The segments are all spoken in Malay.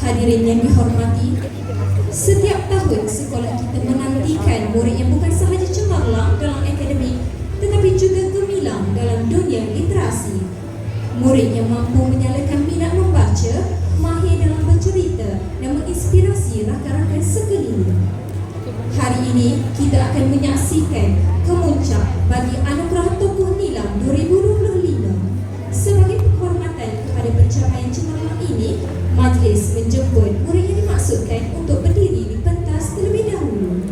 Hadirin yang dihormati, setiap tahun sekolah kita menantikan murid yang bukan sahaja cemerlang dalam akademik tetapi juga gemilang dalam dunia literasi. Murid yang mampu menyalakan minat membaca, mahir dalam bercerita dan menginspirasi rakan-rakan sekeliling. Hari ini kita akan menyaksikan kemuncak bagi Anugerah majlis menjemput murid yang dimaksudkan untuk berdiri di pentas terlebih dahulu.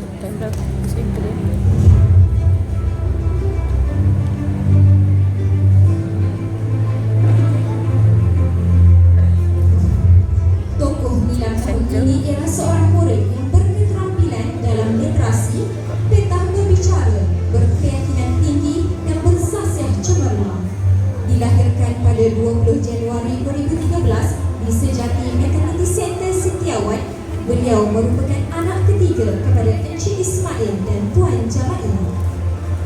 Tokoh Nilam tahun ini ialah seorang murid yang berketerampilan dalam literasi, petah berbicara, berkeyakinan tinggi dan bersasiah cemerlang. Dilahirkan pada 20 Januari 2013 di Sejati Maternity Center Setiawan, beliau merupakan anak ketiga kepada Encik Ismail dan Puan Jamail.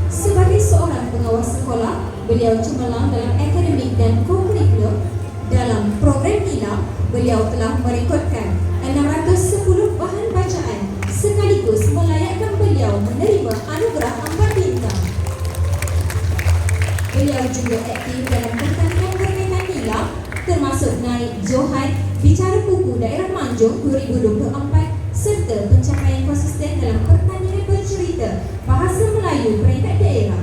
Sebagai seorang pengawas sekolah, beliau cemerlang dalam akademik dan kurikulum. Dalam program NILA, beliau telah merekodkan 610 bahan bacaan sekaligus melayakkan beliau menerima anugerah empat bintang. Beliau juga aktif dalam Bicara Buku Daerah Manjung 2024 serta pencapaian konsisten dalam pertandingan bercerita Bahasa Melayu peringkat daerah.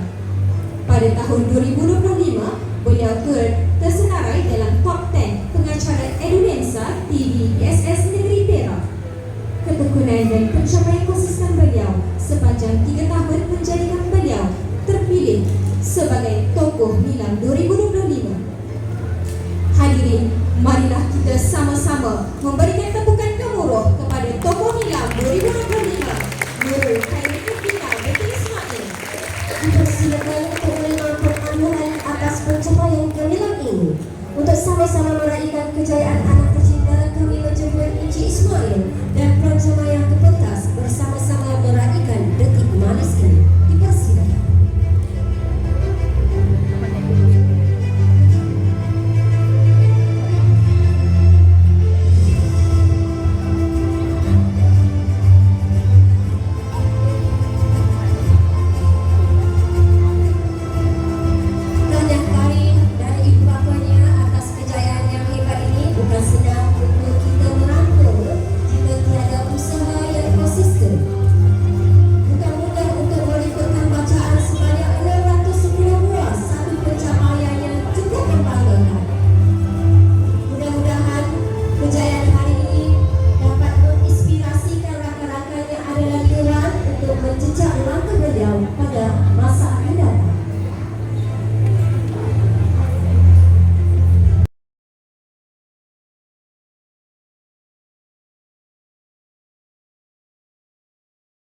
Pada tahun 2025, beliau turut tersenarai dalam top 10 pengacara Edulensa TV PSS Negeri Perak. Ketekunan dan pencapaian konsisten beliau sepanjang 3 tahun menjadikan beliau terpilih sebagai tokoh Nilam 2025. Untuk menerima penganuan atas pencapaian gemilang ini. Untuk sama-sama meraihkan kejayaan anak